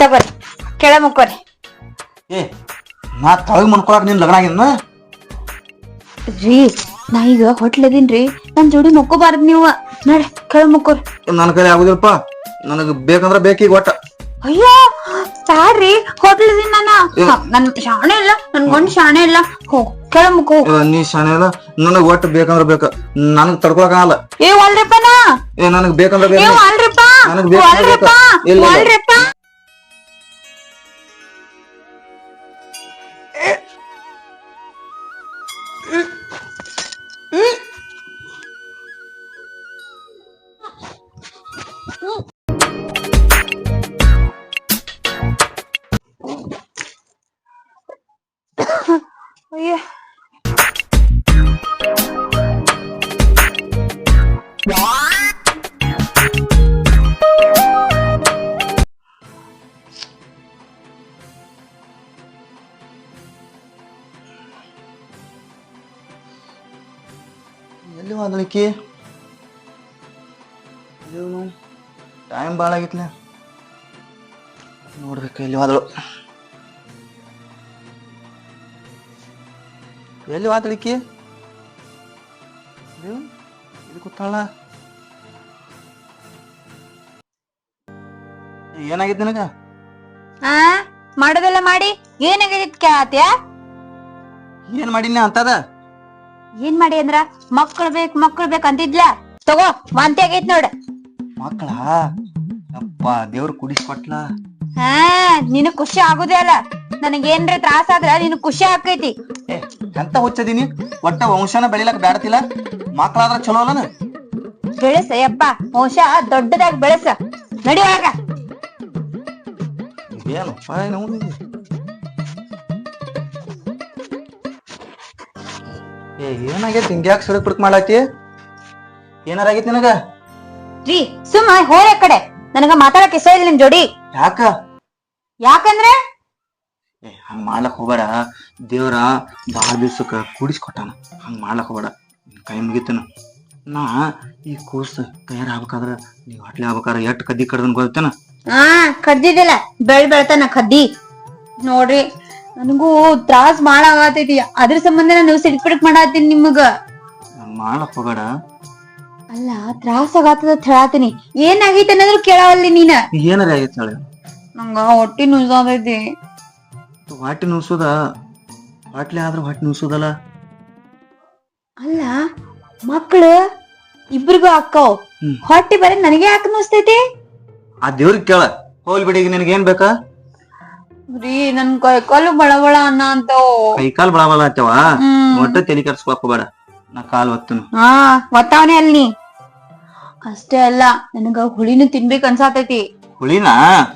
ತಗೋರಿ ಕೆಳ ಮುಕ್ಕೋರಿ. ಏ ನಾ ತಳಗ್ ಮನ್ಕೊಳಕ್ ನಿನ್ ಲಗ್ನ ಆಗಿದ್ನ? ರೀ ನಾ ಈಗ ಹೊಟ್ಲದೀನ್ರಿ ನನ್ ಜೋಡಿ ಮುಕ್ಕೋಬಾರ್ದು ನೀವು. ನಡೆ ಕೆಳ ಮುಕ್ಕೋರಿ. ನನ್ನ ಕೈಲಿ ಆಗುದಿಲ್ಲಪ್ಪ. ನನಗ್ ಬೇಕಂದ್ರ ಬೇಕೀಗ ಒಟ್ಟ. ಅಯ್ಯೋ ಸಾರಿ ಹೊಟ್ಲದೀನ್ ನಾನ. ನನ್ ಶಾಣೆ ಇಲ್ಲ ನನ್ ಗಂಡ ಶಾಣೆ ಇಲ್ಲ. ಹೋ ಕೆಳ ಮುಕ್ಕೋ. ಏ, ನೀ ಶಾಣೆ ಅಲ್ಲ ನನಗ್ ಒಟ್ಟ ಬೇಕಂದ್ರ ಬೇಕ. ನನಗ್ ತಡ್ಕೊಳಕ್ ಆಗಲ್ಲ ಏ ಒಲ್ರಿಪ್ಪ ನಾ ಏ ನನಗ್ ಬೇಕಂದ್ರ ಏ ಬೇಕ ಒಲ್ರಿಪ್ಪ. ನನಗ್ ಬೇಕು, ಒಲ್ರಿಪ್ಪ. ಬೇಕು. ಇಲ್ಲ, ಇಲ್ಲ. ಒಲ್ರಿಪ್ಪ. ಎಲ್ಲಿ ಹೋದಳಿಕಿ ಟೈಮ್ ಭಾಳ ಆಗಿತ್ಲ. ನೋಡ್ಬೇಕು ಎಲ್ಲಿ ಹೋದಳು. ಎಲ್ಲಿ ಹೋದಳಿಕಿ ಇದು? ಕೂತಾಳ? ಏನಾಗಿತ್ತು ನಿನಗ? ಆ ಮಾಡೋದೆಲ್ಲ ಮಾಡಿ. ಏನಾಗಿದ್ ಕೇಳತ್ಯಾ ಏನ್ ಮಾಡಿನ ಅಂತದ? ಏನ್ ಮಾಡಿ ಅಂದ್ರ ಮಕ್ಳು ಬೇಕ್ ಮಕ್ಳು ಬೇಕ ಅಂತಿದ್ಲ ತಗೋ ವಾಂತಿ ಆಗೈತ್ ನೋಡ. ಮಕ್ಕಳ ಅಪ್ಪ ದೇವ್ರ ಕುಡಿಸ್ಕೊಟ್ಲ ಹಾ ನಿನಗ್ ಖುಷಿ ಆಗುದೇ ಅಲ್ಲ. ನನಗೇನ್ರ ತ್ರಾಸ ಆದ್ರ ನಿನ್ ಖುಷಿ ಆಕೈತಿ ಏ ಎಂತ ಹುಚ್ಚದೀನಿ? ಒಟ್ಟ ವಂಶನ ಬೆಳಿಲಕ್ ಬ್ಯಾಡತಿಲ್ಲ? ಮಕ್ಕಳಾದ್ರ ಚಲೋ ಅಲ್ಲನ? ಬೆಳೆಸ ಯಪ್ಪ ವಂಶ ದೊಡ್ಡದಾಗಿ ಬೆಳೆಸ. ನಡಿಯುವಾಗ ಏನು ಏನು? ಏನಾಗೈತಿ? ಹಿಂಗ್ಯಾಕ್ ಸಿಡಕ್ ಬಿಡ್ಕ್ ಮಾಡತಿ ಏನಾರ ಆಗೈತಿ ನಿನಗ? ರೀ ಸುಮ್ಮ ಹೋರ ಕಡೆ. ನನಗ ಮಾತಾಡಕ್ ಇಷ್ಟ ಇಲ್ಲ ನಿಮ್ ಜೋಡಿ. ಯಾಕ? ಯಾಕಂದ್ರೆ? ಏ ಹಂಗ್ ಮಾಡ್ಲಕ್ ಹೋಗ್ಬೇಡ. ದೇವ್ರ ಬಾಳ ದಿವ್ಸಕ್ಕ ಕೂಡಿಸ್ಕೊಟ್ಟಾನ. ಹಂಗ್ ಮಾಡ್ಲಕ್ ಹೋಗ್ಬೇಡ. ಕೈ ಮುಗಿತನ. ನಾ ಈ ಕೋರ್ಸ್ ತಯಾರ ಆಗ್ಬೇಕಾದ್ರ ನೀವ್ ಹೊಟ್ಲೆ ಆಗ್ಬೇಕಾದ್ರ ಎಟ್ ಕದ್ದಿ ಕಡ್ದನ್ ಗೊತ್ತೇನ? ಹಾ ಕಡ್ದಿದಿಲ್ಲ ಬೆಳ್ ಬೆಳ್ತಾನ ಕದ್ದಿ. ನೋಡ್ರಿ. ನನಗೂ ತ್ರಾಸ್ ಬಾಳ ಆಗತೈತಿ ಅದ್ರ ಸಂಬಂಧ ನಾನು ಸಿಡ್ಪಿಡಕ್ ಮಾಡತ್ತೀನಿ ನಿಮಗ. ಹೋಗ್ಬೇಡ. ಅಲ್ಲ ತ್ರಾಸ ಆಗತ್ತದ ಹೇಳಾತೀನಿ ಏನಾಗೈತೆ ಅನ್ನೋದ್ರು ಕೇಳವಲ್ಲಿ ನೀನ. ಏನಾರ ಆಗೈತಿ ಹೇಳಿ. ನಂಗ ಹೊಟ್ಟಿ ನುಯ್ಸಾದೈತಿ ಹೊಟ್ಟೆ ನುಸುದ? ಹೊಟ್ಲೆ ಆದ್ರೂ ಹೊಟ್ಟೆ ನುಸುದಲ್ಲ? ಅಲ್ಲ ಮಕ್ಕಳು ಇಬ್ರಿಗೂ ಅಕ್ಕವ್. ಹೊಟ್ಟೆ ಬರೀ ನನಗೆ ಯಾಕೆ ನುಸ್ತೈತಿ? ಆ ದೇವ್ರಿಗೆ ಕೇಳ. ಹೋಲ್ ಬಿಡಿ ನಿನಗೆ ಏನ್ ಬೇಕಾ? ರೀ ನನ್ ಕೈ ಬಳಬಳ ಬಳ ಬಳ ಅನ್ನ ಅಂತಾವ್ ಕೈ ಕಾಲ್ ಬಳಬಲ ಆತವ ಹ್ಮ್. ಒಟ್ಟ ತಲೆ ಕೆಡ್ಸ್ಕೊಳಕ್ ಹೋಗ್ಬೇಡ. ನಾ ಕಾಲ್ ಒತ್ತನು. ಹಾ ಒತ್ತಾವನೆ ಅಲ್ಲಿ ನೀ. ಅಷ್ಟೇ ಅಲ್ಲ ನನಗ ಹುಳಿನ ತಿನ್ಬೇಕ್ ಅನ್ಸಾತೈತಿ. ಹುಳಿನ?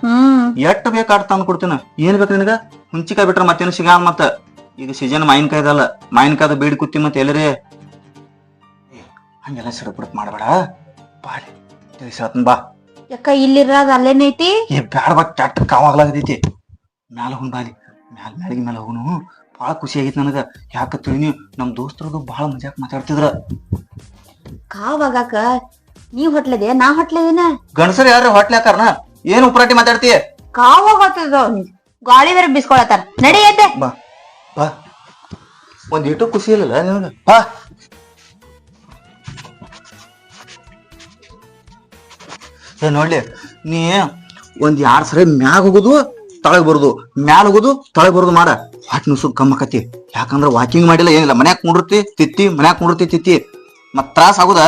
ಹ್ಮ್. ಎಟ್ ಬೇಕಾಡ್ ತಂದ್ ಕೊಡ್ತೀನ? ಏನ್ ಬೇಕು ನಿನಗ? ಹುಂಚಿಕಾಯಿ ಬಿಟ್ರ ಮತ್ತೇನು ಸಿಗ ಮತ್ತ. ಈಗ ಸೀಸನ್ ಮಾವಿನಕಾಯ್ದಲ್ಲ ಮಾವಿನಕಾಯ್ದ ಬೀಡ್ ಕುತ್ತಿ ಮತ್ತೆ ಎಲ್ಲರೇ. ಹಂಗೆಲ್ಲ ಸಿಡಕ್ ಬಿಡಕ್ ಮಾಡಬೇಡ. ಬಾಳೆ ತಿಳಿಸತ್ನ್ ಬಾ. ಯಾಕ ಇಲ್ಲಿರೋದ್ ಅಲ್ಲೇನೈತಿ? ಬ್ಯಾಡ ಬಾ ಕೆಟ್ಟ ಕಾವಾಗ್ಲಾಗದೈತಿ. ಮ್ಯಾಲ ಹೋಗ್ ಬಾಲಿ. ಮ್ಯಾಲ ಮ್ಯಾಲಿಗೆ ಮ್ಯಾಲ ಹೋಗುನು. ಭಾಳ ಖುಷಿ ಆಗೈತೆ ನನಗ. ಯಾಕ ತಿಳಿನಿ ನಮ್ಮ ದೋಸ್ತರದು ಭಾಳ ಮಜಾಕ್ ಮಾತಾಡ್ತಿದ್ರ. ಕಾವಾಗಾಕ ನೀ ಹೊಟ್ಲದೆ ನಾ ಹೊಟ್ಲದೇನ ಗಣಸರ್ ಯಾರು ಹೊಟ್ಲೆ ಹಾಕಾರನ ಏನು ಉಪರಾಟಿ ಮಾತಾಡ್ತೀಯ ಕಾವಾಗತ್ತದ ಗಾಳಿ ಬೇರೆ ಬಿಸ್ಕೊಳತಾರ ನಡಿ ಎದ್ದೆ. ಬಾ ಬಾ. ಒಂದ್ ಇಟ್ಟು ಖುಷಿ ಇಲ್ಲಲ್ಲ ನಿನಗ? ಬಾ. ಏ ನೋಡ್ಲಿ ನೀ ಒಂದ್ ಯಾರ್ ಸರಿ ಮ್ಯಾಗ ಹೋಗುದು ತಳಗ್ ಬರುದು. ಮ್ಯಾಲ ಹೋಗುದು ತಳಗ್ ಬರುದು ಮಾಡ. ಹೊಟ್ಟೆ ಕಮ್ಮ ಕಮ್ಮಕತಿ ಯಾಕಂದ್ರ ವಾಕಿಂಗ್ ಮಾಡಿಲ್ಲ ಏನಿಲ್ಲ. ಮನ್ಯಾಗ ಕುಂಡಿರ್ತಿ ತಿತ್ತಿ ಮನ್ಯಾಗ ಕುಂಡಿರ್ತಿ ತಿತ್ತಿ. ಮತ್ ತ್ರಾಸ ಆಗುದ?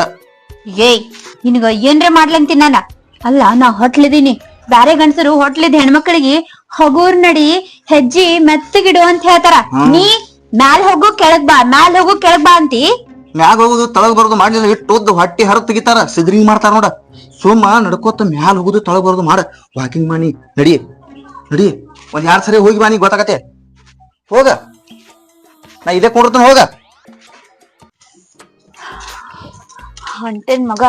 ಏಯ್ ನಿನಗ ಏನ್ರೆ ಮಾಡ್ಲಂತಿ ನಾನ? ಅಲ್ಲ ನಾ ಹೊಟ್ಲಿದೀನಿ. ಬ್ಯಾರೆ ಗಂಡಸರು ಹೊಟ್ಲಿದ್ ಹೆಣ್ಮಕ್ಳಿಗೆ ಹಗೂರ್ ನಡಿ ಹೆಜ್ಜಿ ಮೆತ್ತಗಿಡು ಅಂತ ಹೇಳ್ತಾರ. ಹ್ಮ್. ನೀ ಮ್ಯಾಲ್ ಹೋಗು ಕೆಳಗ್ ಬಾ. ಮ್ಯಾಲ್ ಹೋಗು ಕೆಳಗ್ ಬಾ ಅಂತಿ. ಮ್ಯಾಗ ಹೋಗುದು ತಳಗ್ ಬರುದು ಮಾಡಿಲ್ಲ ಇಟ್ಟು ಉದ್ದ ಹೊಟ್ಟಿ ಹರ ತೆಗಿತಾರ. ಸಿದ್ರಿಂಗ್ ಮಾಡ್ತಾರ ನೋಡ. ಸುಮ್ಮ ನಡ್ಕೋತ ಮ್ಯಾಲ ಹೋಗುದು ತಳಗ್ ಬರುದು ಮಾಡ. ವಾಕಿಂಗ್ ಮಾಡಿ ನಡಿ. ನಡಿ, ಒಂದ್ ಯಾರ್ ಸರಿ ಹೋಗಿ ಬಾನಿ ಗೊತ್ತಾಗತ್ತೆ. ಹೋಗ. ನಾ ಇದೇ ಕೊಡ್ತಾನ ಹೋಗ. ಹೊಂಟೇನ್ ಮಗ,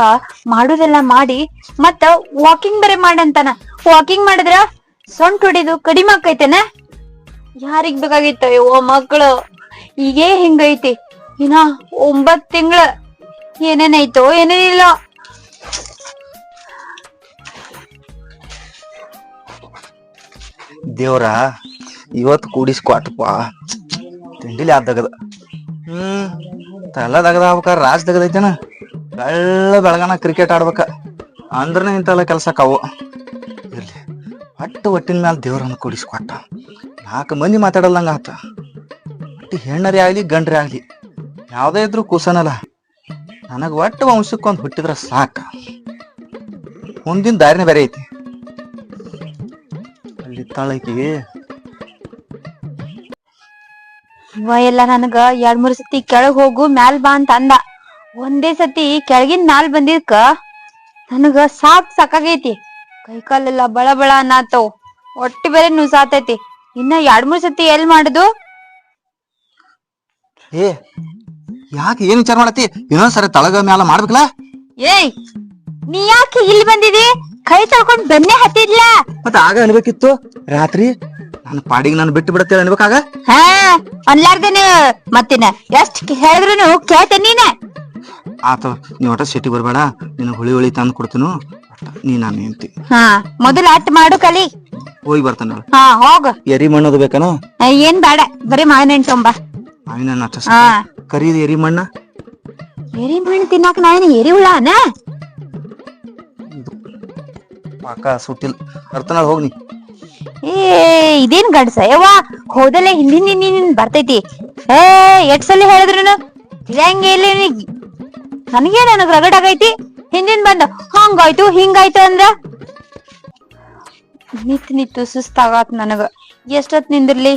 ಮಾಡುದೆಲ್ಲ ಮಾಡಿ, ಮತ್ತ ವಾಕಿಂಗ್ ಬೇರೆ ಮಾಡಂತಾನ. ವಾಕಿಂಗ್ ಮಾಡಿದ್ರ ಸೊಂಟ ಹೊಡಿದು ಕಡಿಮೆ ಆಕೈತೇನ? ಯಾರಿಗ್ ಬೇಕಾಗಿತ್ತ ಓ ಮಕ್ಕಳು ಈಗೇ ಹಿಂಗೈತಿ. ಇನ್ನ ಒಂಬತ್ ತಿಂಗಳ ಏನೇನೈತೋ, ಏನೇನಿಲ್ಲ. ದೇವ್ರ ಇವತ್ತು ಕೂಡಿಸ್ಕೊಟ್ಪ. ತಿಂಡಿಲಿ ಆದಗದ ಹ್ಮ್ ತಲ ದಗದ ಆಗ್ಬೇಕಾರ ರಾಜ್ ದಗದೈತೇನ ಬೆಳ್ಳ ಬೆಳಗನ ಕ್ರಿಕೆಟ್ ಆಡ್ಬೇಕ. ಅಂದ್ರನೇ ಇಂತೆಲ್ಲ ಕೆಲ್ಸ ಕಾವು. ಇರ್ಲಿ, ಒಟ್ಟು ಒಟ್ಟಿನ ಮ್ಯಾಲ ದೇವ್ರನ್ನ ಕೂಡಿಸ್ಕೊಟ್ಟ. ನಾಲ್ಕು ಮಂದಿ ಮಾತಾಡಲ್ಲಂಗ ಆತ. ಒಟ್ಟು ಹೆಣ್ಣರೇ ಆಗ್ಲಿ, ಗಂಡ್ರೆ ಆಗ್ಲಿ, ಯಾವ್ದೇ ಇದ್ರು ಕುಸನಲ್ಲ. ನನಗೆ ಒಟ್ಟು ವಂಶಕ್ಕೊಂದು ಹುಟ್ಟಿದ್ರ ಸಾಕ. ಮುಂದಿನ ದಾರಿನೇ ಬೇರೆ ಐತಿ. ಅಲ್ಲಿ ತಾಳಕಿ. ಇವ ಎಲ್ಲ ನನಗ ಎರಡ್ ಮೂರ್ ಸತಿ ಕೆಳಗ್ ಹೋಗು ಮ್ಯಾಲ್ ಬಾ ಅಂತ ಅಂದ. ಒಂದೇ ಸತಿ ಕೆಳಗಿನ ಮ್ಯಾಲ್ ಬಂದಿದ್ಕ ನನಗ ಸಾಕ್ ಸಾಕಾಗೈತಿ. ಕೈ ಕಾಲೆಲ್ಲ ಬಳ ಬಳ ಒಟ್ಟಿ ಬೇರೆ ನುಸಾತೈತಿ. ಇನ್ನ ಎರಡ್ ಮೂರ್ ಸತಿ ಎಲ್ ಮಾಡುದು? ಏ ಯಾಕೆ ಏನ್ ವಿಚಾರ ಮಾಡತ್ತಿ? ಇನ್ನೊಂದ್ಸರಿ ತಳಗ ಮ್ಯಾಲ ಮಾಡ್ಬೇಕಲ್ಲ? ಏಯ್ ನೀ ಯಾಕೆ ಇಲ್ಲಿ ಬಂದಿದಿ? ಕೈ ತೊಳ್ಕೊಂಡ್ ಬೆನ್ನೆ ಹತ್ತಿದ್ಲ? ಮತ್ತ ಆಗ ಅನ್ಬೇಕಿತ್ತು? ರಾತ್ರಿ? ನನ್ನ ಪಾಡಿಗೆ ನಾನು ಬಿಟ್ಟು ಬಿಡತ್ತೆ ಅನ್ಬೇಕಾಗ ಹಾ ಅನ್ಲಾರ್ದೇನ ಮತ್ತಿನ ಎಷ್ಟ್ ಹೇಳಿದ್ರು ಕೇಳ್ತೆ ನೀನ. ಆತ ನೀ ಒಟ್ಟ ಸಿಟಿ ಬರ್ಬೇಡ. ನಿನ್ನ ಹುಳಿ ಹುಳಿ ತಂದು ಕೊಡ್ತೀನು. ನೀ ನಾನು ಹೆಂಡತಿ. ಹಾ ಮೊದಲ ಅಟ್ ಮಾಡು ಕಲಿ. ಹೋಗಿ ಬರ್ತಾನ ಹಾ ಹೋಗ. ಎರಿ ಮಣ್ಣದು ಬೇಕನ? ಏನ್ ಬೇಡ. ಬರೀ ಮಾವಿನ ಹಣ್ಣು ತೊಂಬ ಮಾವಿನ ಹಣ್ಣು ಕರೀದ್ ಎರಿ ಮಣ್ಣ. ಎರಿ ಮಣ್ಣು ತಿನ್ನಾಕ ನಾನು ಎರಿ ಹುಳನ? ಪಾಕ ಸುಟ್ಟಿಲ್ಲ ತರ್ತಾನ ಹೋಗ್ನಿ ಏ, ಇದೇನ್ ಗಂಡಸ? ಯವ್ವ, ಹೋದಲ್ಲೇ ಹಿಂದಿನ ಹಿಂದಿನ ಬರ್ತೈತಿ. ಏ ಎಷ್ಟ್ ಸಲ ಹೇಳಿದ್ರು ತಿಳಿಯಂಗೆ ಇಲ್ಲ ನನಗೆ ನನಗ್ ರಗಡ್ ಆಗೈತಿ. ಹಿಂದಿನ ಬಂದ, ಹಂಗಾಯ್ತು, ಹಿಂಗಾಯ್ತು ಅಂದ್ರ? ನಿತ್ ನಿತ್ತು ಸುಸ್ತಾಗತ್ ನನಗ. ಎಷ್ಟೊತ್ ನಿಂದಿರ್ಲಿ?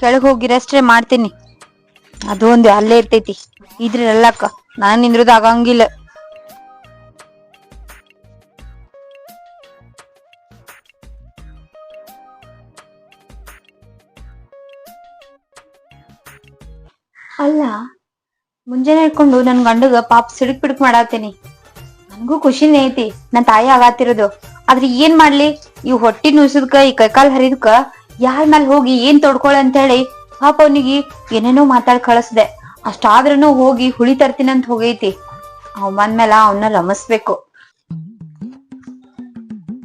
ಕೆಳಗ್ ಹೋಗಿ ರೆಸ್ಟ್ರೇ ಮಾಡ್ತೀನಿ. ಅದು ಒಂದು ಅಲ್ಲೇ ಇರ್ತೈತಿ. ಇದ್ರ ಎಲ್ಲಕ್ಕ. ನಾನ್ ನಿಂದ್ರದ್ ಆಗಂಗಿಲ್ಲ. ಅಲ್ಲ ಮುಂಜಾನೆ ಇಟ್ಕೊಂಡು ನನ್ ಗಂಡಗ ಪಾಪ ಸಿಡಕ್ ಪಿಡಕ್ ಮಾಡಾತೀನಿ ನನ್ಗೂ ಖುಷಿನೇ ಐತಿ ನನ್ ತಾಯಿ ಆಗಾತಿರೋದು. ಆದ್ರೆ ಏನ್ ಮಾಡ್ಲಿ ಈ ಹೊಟ್ಟಿ ನುಸಿದ್ಕ ಈ ಕೈಕಾಲ್ ಹರಿದ್ಕ ಯಾರ ಮೇಲೆ ಹೋಗಿ ಏನ್ ತೊಡ್ಕೊಳ ಅಂತ ಹೇಳಿ ಪಾಪ ಅವನಿಗೆ ಏನೇನೋ ಮಾತಾಡ್ ಕಳಿಸ್ದೆ. ಅಷ್ಟಾದ್ರೂ ಹೋಗಿ ಹುಳಿ ತರ್ತೀನಿ ಅಂತ ಹೋಗೈತಿ ಅವ್ ಮೇಲೆ ಅವನ್ನ ರಮಸ್ಬೇಕು.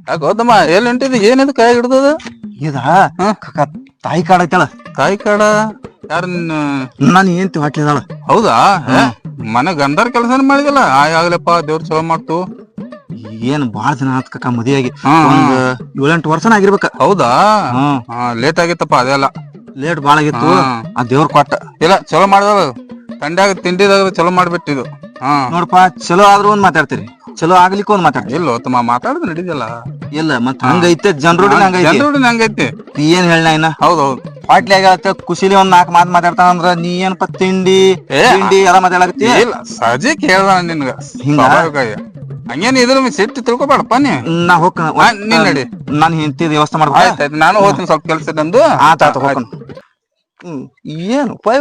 ಯಾಕೆ ಹೋದಮ್ಮ ಎಲ್ಲಿ ಹೊಂಟಿದಿ ಏನಿದು ಕೈ ಹಿಡ್ದದ? ಇದ ತಾಯಿ ಕಾಡ ತಾಯಿ ಕಾಡ? ಯಾರ ನಿನ್ನ ನಾನು ಏಂತಿ ಹೊಟ್ಲಿದಾಳ ಹೌದಾ? ಮನೆ ಗಂಧರ್ ಕೆಲಸ ಮಾಡಿದಲ್ಲ? ಆಗ್ಲಪ್ಪ ದೇವ್ರ ಚಲೋ ಮಾಡ್ತು. ಏನ್ ಬಾಳ ದಿನ ಆತ್ ಕಕ್ಕ ಮದುವೆಯಾಗಿ. ಒಂದ್ ಏಳೆಂಟು ವರ್ಷನ ಆಗಿರ್ಬೇಕ. ಹೌದಾ? ಲೇಟ್ ಆಗಿತ್ತಪ್ಪ ಅದೆಲ್ಲ ಲೇಟ್ ಬಾಳ ಆಗಿತ್ತು. ಆ ದೇವ್ರ ಕೊಟ್ಟ. ಇಲ್ಲ ಚಲೋ ಮಾಡ್ದವ ತಂಡ್ಯಾಗ ತಿಂಡಿದಾಗ ಚಲೋ ಮಾಡ್ಬಿಟ್ಟಿದು ನೋಡಪ್ಪ ಚಲೋ ಆದ್ರೂ ಒಂದ್ ಮಾತಾಡ್ತೀರಿ. ಚಲೋ ಆಗ್ಲಿಕ್ಕೆ ಒಂದ್ ಮಾತಾಡ್ತೀರಿ. ಇಲ್ಲ ತಮ್ಮ ಮಾತಾಡಿದ್ ನಡೀದಿಲ್ಲ ಇಲ್ಲ ಮತ್ ಹಂಗೈತೆ ಜನರೋಡಿ ಹಂಗೈತಿ. ಜನರು ಹಂಗೈತೆ. ನೀ ಏನ್ ಹೇಳ ಇನ್ನ? ಹೌದೌದು. ಪಾಟ್ಲಿಯಾಗ ಖುಷಿಲಿ ಒಂದ್ ನಾಲ್ಕು ಮಾತ್ ಮಾತಾಡ್ತಾನ ಅಂದ್ರ ನೀ ಏನಪ್ಪ ತಿಂಡಿ ತಿಂಡಿ ಎಲ್ಲ ಮಾತಾಡಕತ್ತಿ ಇಲ್ಲ ಸಹಜಕ್ ಹೇಳ್ದ ನಿನ್ಗ. ಹಿಂಗ? ಹಂಗೇನ್ ಇದ್ರ ಸಿಟ್ಟು ತಿಳ್ಕೊಬೇಡಪ್ಪ ನೀ. ನಾ ಹೋಗ್ ನೀನ್ ನಡಿ. ನಾನು ಹೆಂಡತಿ ವ್ಯವಸ್ಥೆ ಮಾಡ್ಬೇಕು. ನಾನು ಹೋಗ್ತೀನಿ ಸ್ವಲ್ಪ ಕೆಲ್ಸ ನಂದು. ಆತ ಆತ ಹ್ಮ್ ಏನು ಉಪಾಯ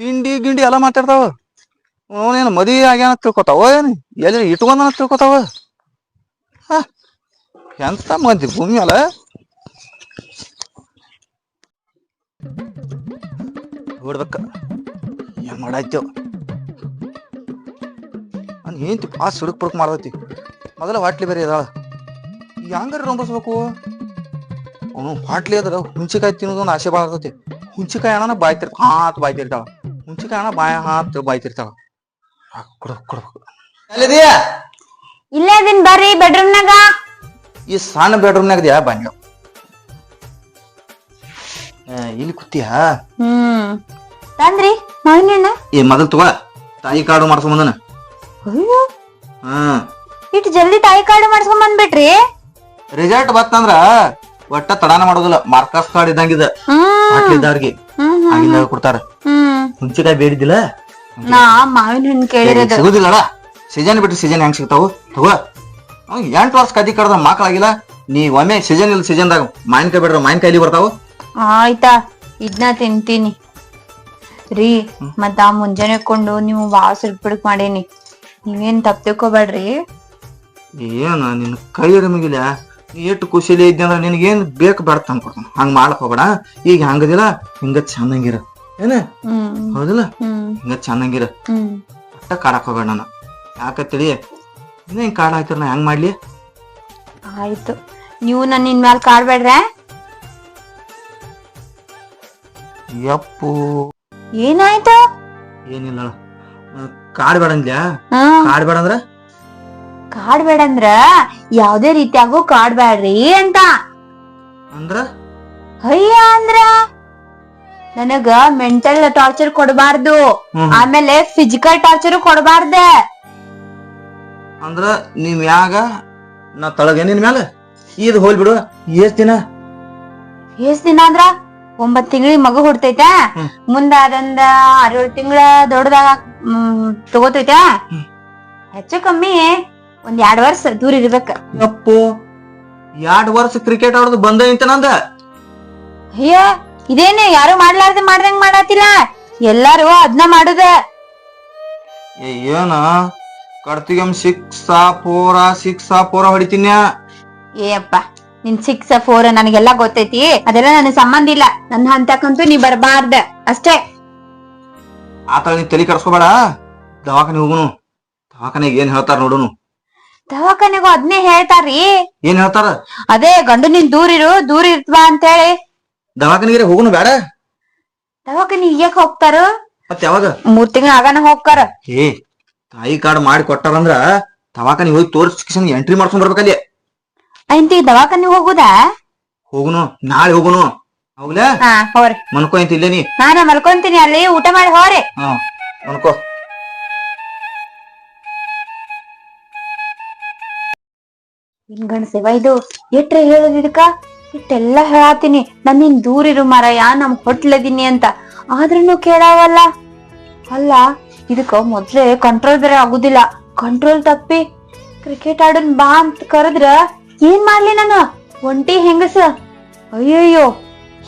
ತಿಂಡಿ ಗಿಂಡಿ ಎಲ್ಲ ಮಾತಾಡ್ತಾವ. ಅವನೇನು ಮದುವೆ ಆಗ್ಯಾನ ತಿಳ್ಕೊತಾವ ಏನ್? ಎಲ್ಲಿ ಇಟ್ಕೊಂಡನ ತಿಳ್ಕೊತಾವ? ಎಂತ ಮಂದಿ ಭೂಮಿ ಅಲ್ಲ? ನೋಡ್ಬೇಕ. ಏನ್ ಮಾಡಾಯ್ತೇವ್ ಏನ್ ಆ ಸುಡುಕ್ ಪುಡುಕ್ ಮಾಡ್ದೈತಿ. ಮೊದಲ ಹೊಟ್ಲಿ ಬೇರೆ ಇದಾಳ ಹೆಂಗಾರ ರಂಬಸ್ಬೇಕು? ಅವನು ಹೊಟ್ಲಿ ಅದ್ರ ಹುಂಚಿಕಾಯಿ ತಿನ್ನೋದು ಒಂದು ಆಸೆ ಭಾಳ ಇರ್ತೈತಿ. ಹುಂಚಿಕಾಯಿ ಅಣ್ಣ ಬಾಯ್ತಿರ್ ಹಾತ್ ಬಾಯ್ತಿರ್ತಾವ ಹುಂಚಿಕಾಯಿ ಅಣ್ಣ ಬಾಯ ಹಾತ್ ಬಾಯ್ತಿರ್ತಾಳ ಕೊಡ್ಬೇಕು. ಕೊಡ್ಬೇಕು ಇಲ್ಲೇ ಅದೀನ್ ಬರ್ರಿ ಬೆಡ್ರೂಮ್ನಾಗ ಈ ಸಣ್ಣ ಬೆಡ್ರೂಮ್ನಾಗ ಇದೆಯಾ ಬಂದ್ಯೋ ಇಲ್ಲಿ ಕೂತಿಯಾ? ಹ್ಮ್. ತಂದ್ರಿ ಮಾವಿನ ಹಣ್ಣ. ಏ ಮೊದಲ್ ತಗೋ ತಾಯಿ ಕಾರ್ಡು ಮಾಡ್ಸ್ಕೊಂಡ್ ಬಂದನ. ಅಯ್ಯೋ. ಹಾ. ಇಟ್ ಜಲ್ದಿ ತಾಯಿ ಕಾರ್ಡ್ ಮಾಡ್ಸ್ಕೊಂಡ್ ಬಂದ್ಬಿಟ್ರಿ? ರಿಸಲ್ಟ್ ಬತ್ತಂದ್ರ ಒಟ್ಟ ತಡಾನ ಮಾಡೋದಿಲ್ಲ. ಮಾರ್ಕಸ್ ಕಾರ್ಡ್ ಇದ್ದಂಗಿದ ಹ್ಮ್. ಹಾಕ್ಲಿದ್ದವ್ರಿಗೆ ಹ್ಮ್ ಹ್ಮ್ ಆಗಿಂದಾಗ ಕೊಡ್ತಾರ. ಹ್ಮ್. ಹುಂಚಿಕಾಯಿ ಬೇಡಿದ್ದಿಲ್ಲ? ನಾ ಮಾವಿನ ಹಣ್ಣು ಕೇಳಿರೋದು. ಸಿಗುದಿಲ್ಲಡ ಸೀಸನ್ ಬಿಟ್ಟು ಸೀಸನ್ ಹೆಂಗ್ ಸಿಗ್ತಾವು? ತಗೋ. ಅವ್ನ್ ಎಂಟ್ ವರ್ಷ ಕದಿ ಕಡ್ದ ಮಕ್ಕಳಾಗಿಲ್ಲ ನೀ ಒಮ್ಮೆ ಸೀಸನ್ ಇಲ್ಲ ಸೀಸನ್ದಾಗ ಮಾವಿನಕಾಯಿ ಬಿಡ್ರ ಮಾವಿನಕಾಯಿ ಬರ್ತಾವು? ಆಯ್ತಾ ಇದ್ನ ತಿಂತೀನಿ. ರೀ ಮತ್ತ ಆ ಮುಂಜಾನೆ ಕೊಂಡು ನೀವು ಬಾಳ ಸಿಡ್ಕ್ ಮಾಡೇನಿ. ನೀವೇನ್ ತಪ್ಪ ತಿಳ್ಕೊಬೇಡ್ರಿ. ಏನ ನಿನ್ ಕೈ ರಮಿಗಿಲ್ಲ ನೀ ಎಷ್ಟು ಖುಷಿಲಿ ಇದ್ದೆ ನಿನ್ಗೇನ್ ನಿನಗೇನ್ ಬೇಕು ಬೇಡ ತಂದ್ಕೊಡ್ತಾನ ಹಂಗ ಮಾಡಕ್ ಹೋಗಬೇಡ. ಈಗ ಹಂಗದಿಲ್ಲ ಹಿಂಗ ಚೆನ್ನಾಗಿರ. ಏನ? ಹೌದಿಲ್ಲ? ಹಿಂಗ ಚಂದಂಗಿರ ಹ್ಮ್. ಒಟ್ಟ ಕಾಡಕ್ ಹೋಗ್ಬೇಡ ನಾನು. ಯಾಕ ತಿಳಿ ಕಾರ್ಡ್ ಹಾಕಿರ ನಾ ಹೆಂಗ್ ಮಾಡ್ಲಿ? ಆಯ್ತು. ನೀವು ನನ್ನ ಇನ್ ಮ್ಯಾಲ ಕಾಡ್ಬೇಡ್ರೆ ಯಪ್ಪು. ಏನಾಯ್ತು? ಏನಿಲ್ಲ ಕಾರ್ಡ್ ಬೇಡ ಕಾರ್ಡ್ ಹಾ. ಕಾರ್ಡ್ ಬೇಡಂದ್ರ ಯಾವ್ದೇ ರೀತಿಯಾಗೂ ಕಾಡ್ಬ್ಯಾಡ್ರಿ ಅಂತ. ಅಂದ್ರ? ಅಯ್ಯ ಅಂದ್ರ ನನಗ ಮೆಂಟಲ್ ಟಾರ್ಚರ್ ಕೊಡಬಾರ್ದು. ಹ್ಮ್. ಆಮೇಲೆ ಫಿಸಿಕಲ್ ಟಾರ್ಚರ್ ಕೊಡಬಾರ್ದ. ಅಂದ್ರ ನಿಮ್ ಯಾಗ ನಾ ತಳಗ ನಿನ್ ಮ್ಯಾಲ? ಈದ್ ಹೋಲ್ ಬಿಡು ಎಷ್ಟ್ ದಿನ? ಎಷ್ಟ್ ದಿನ ಅಂದ್ರ? ಒಂಬತ್ ತಿಂಗಳಿಗೆ ಮಗು ಹುಡ್ತೈತ. ಮುಂದ ಅದೊಂದ ಆರೇಳು ತಿಂಗಳ ದೊಡ್ಡದಾಗ ತಗೋತೈತ. ಹೆಚ್ಚು ಕಮ್ಮಿ ಒಂದ್ ಎರಡ್ ವರ್ಷ ದೂರ ಇರ್ಬೇಕ. ಅಪ್ಪು ಎರಡ್ ವರ್ಷ ಕ್ರಿಕೆಟ್ ಆಡೋದು ಬಂದ ನಿಂತ ನಂದ? ಅಯ್ಯೋ ಇದೇನೆ ಯಾರು ಮಾಡ್ಲಾರ್ದೆ ಮಾಡ್ದಂಗ್ ಮಾಡತ್ತಿಲ್ಲ ಎಲ್ಲಾರು ಅದ್ನ ಮಾಡುದ. ಏನ? ಕಡ್ತಿಗಮ್ ಸಿಕ್ಸ್ ಫೋರ ಸಿಕ್ಸ್ ಫೋರ ಏ ಏಯಪ್ಪ ನಿನ್ ಸಿಕ್ಸ್ ಫೋರ್ ನನಗೆಲ್ಲಾ ಗೊತ್ತೈತಿ. ಅದೆಲ್ಲ ನನಗ್ ಸಂಬಂಧ ಇಲ್ಲ. ನನ್ನ ಹಂತಕ್ಕಂತೂ ನೀ ಬರಬಾರ್ದ. ಅಷ್ಟೇ. ಆತ ನೀ ತಲೆ ಕರ್ಸ್ಕೋಬೇಡ ದವಾಖಾನೆ ಹೋಗುನು. ದವಾಖಾನೆಗೆ ಏನ್ ಹೇಳ್ತಾರ ನೋಡುನು. ದವಾಖಾನೆಗೂ ಅದ್ನೇ ಹೇಳ್ತಾರ್ರಿ. ಏನ್ ಹೇಳ್ತಾರ? ಅದೇ ಗಂಡು ನಿನ್ ದೂರ ಇರು ದೂರ ಇರ್ತವಾ ಅಂತ ಹೇಳಿ ದವಾಖಾನೆಗೆ ಹೋಗುನು ಬೇಡ ದವಾಖಾನೆ ಈಗ ಹೋಗ್ತಾರ? ಮತ್ತೆ ಯಾವಾಗ? ಮೂರ್ ತಿಂಗಳ ಆಗಾನ ಹೋಗ್ತಾರ. ಏ ತಾಯಿ ಕಾರ್ಡ್ ಮಾಡಿ ಕೊಟ್ಟಾರಂದ್ರ ದವಾಖಾನಿ ಹೋಗಿ ತೋರ್ಸ್ಕಿಸನ್ ಎಂಟ್ರಿ ಮಾಡ್ಕೊಂಡ್ ಬರ್ಬೇಕಲ್ಲಿ. ಐಂತಿ ದವಾಖಾನೆ ಹೋಗುದಾ? ಹೋಗುನು ನಾಳೆ ಹೋಗುನು. ಹೋಗ್ಲಾ? ಹಾ ಹೋರಿ. ಮನ್ಕೋ ಅಂತ ಇಲ್ಲೇ ನೀ. ನಾನ ಮಲ್ಕೊಂತೀನಿ ಅಲ್ಲಿ ಊಟ ಮಾಡಿ ಹೋರಿ. ಹಾ ಮನ್ಕೋ ನಿನ್ ಗಂಡಸೇವ ಇದು? ಎಟ್ರೆ ಹೇಳೋದ್ ಇದಕ್ಕ? ಇಟ್ಟೆಲ್ಲಾ ಹೇಳಾತೀನಿ. ನಮ್ಮಿನ್ ನಿನ್ ದೂರ ಇರು ಮಾರಾಯ ನಮ್ ಹೊಟ್ಲದೀನಿ ಅಂತ. ಆದ್ರೂನು ಕೇಳಾವಲ್ಲ. ಅಲ್ಲ ಇದಕ್ಕ ಮೊದ್ಲೇ ಕಂಟ್ರೋಲ್ ಬೇರೆ ಆಗುದಿಲ್ಲ. ಕಂಟ್ರೋಲ್ ತಪ್ಪಿ ಕ್ರಿಕೆಟ್ ಆಡನ್ ಬಾ ಅಂತ ಕರೆದ್ರ ಏನ್ ಮಾಡ್ಲಿ ನಾನು? ಒಂಟಿ ಹೆಂಗಸ? ಅಯ್ಯಯ್ಯೋ,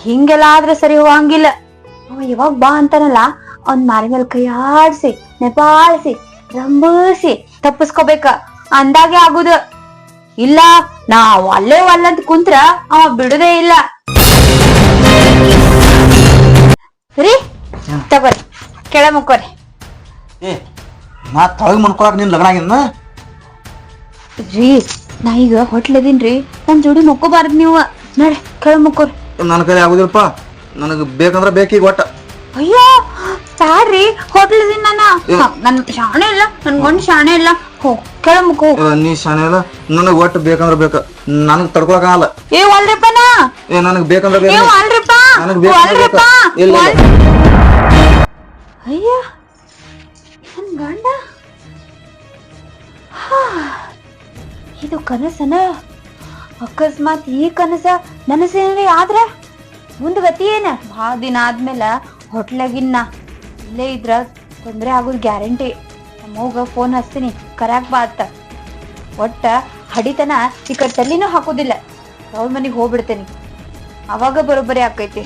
ಹಿಂಗೆಲ್ಲ ಆದ್ರೆ ಸರಿ ಹೋಗಂಗಿಲ್ಲ. ಅವ ಯಾವಾಗ ಬಾ ಅಂತಾನಲ್ಲ, ಅವ್ನ್ ಮಾರಿ ಮೇಲೆ ಕೈ ಆಡ್ಸಿ, ನೆಪಾಳ್ಸಿ ರಂಬಸಿ ತಪ್ಪಿಸ್ಕೋಬೇಕ. ಅಂದಾಗೆ ಆಗುದು. ಇಲ್ಲ, ನಾವ್ ಅಲ್ಲೇ ಅಲ್ಲಂತ ಕುಂತ್ರ ಅವ ಬಿಡುದೇ ಇಲ್ಲ. ರೀ ತಗೋರಿ. ಕೆಳ ಮುಕ್ಕೋರಿ ಏ ನಾ ತಳಗ್ ಮನ್ಕೊಳಕ್ ನಿನ್ ಲಗ್ನ ಆಗಿನ ರೀ ನಾ ಈಗ ಹೊಟ್ಲದೀನ್ರಿ ನನ್ನ ಜೋಡಿ ಮುಕ್ಕೋಬಾರ್ದು ನೀವು. ನಡೆ ಕೆಳ ಮುಕ್ಕೋರಿ. ನನ್ನ ಕೈ ಆಗುದಿಲ್ಲಪ್ಪ ನನಗೆ ಬೇಕಂದ್ರ ಬೇಕೀಗ ಒಟ್ಟ. ಅಯ್ಯೋ ಬ್ಯಾಡ್ರಿ ಹೋಟ್ಲದೀನ್ ನಾನು. ನನ್ನ ನನ್ ಶಾಣೆ ಇಲ್ಲ ನನ್ ಗಂಡ ಶಾಣೆ ಇಲ್ಲ. ಹೋ ಕೆಳ ಮುಕ್ಕೋ. ಏ, ನೀ ಶಾಣೆ ಇಲ್ಲ. ನನಗೆ ಒಟ್ಟು ಬೇಕಂದ್ರೆ ಬೇಕ. ನನಗೆ ತಡ್ಕೊಳಕ್ ಆಗಲ್ಲ. ಏ ಅಲ್ರಿಪ್ಪ ನಾ. ಏ ನನಗೆ ಬೇಕಂದ್ರ ಏ ಬೇಕ. ಅಲ್ರಿಪ್ಪ ನನಗ್ ಅಲ್ರಿಪ್ಪ ಇಲ್ಲ ಇಲ್ಲ. ಅಯ್ಯ. ಗಂಡ? ಇದು ಕನಸನ? ಅಕಸ್ಮಾತ್ ಈ ಕನಸ ನನಸೇನ್ರಿ ಆದ್ರ ಮುಂದೆ ಗತಿ ಏನ? ಭಾಳ ದಿನ ಆದ್ಮೇಲೆ ಹೊಟ್ಲಾಗಿನ್ನ ಇಲ್ಲೇ ಇದ್ರ ತೊಂದರೆ ಆಗೋದ್ ಗ್ಯಾರಂಟಿ. ನಮ್ಮವ್ಗ ಫೋನ್ ಹಚ್ತೀನಿ ಕರೆಕ್ಟ್ ಬಾ ಅತ್ತ ಒಟ್ಟ ಹಡಿತನ ಈ ಕಡೆ ತಲ್ಲಿನೂ ಹಾಕೋದಿಲ್ಲ. ಅವ್ರ ಮನೆಗೆ ಹೋಗ್ಬಿಡ್ತೇನೆ. ಅವಾಗ ಬರೋಬ್ಬರಿ ಆಕೈತಿ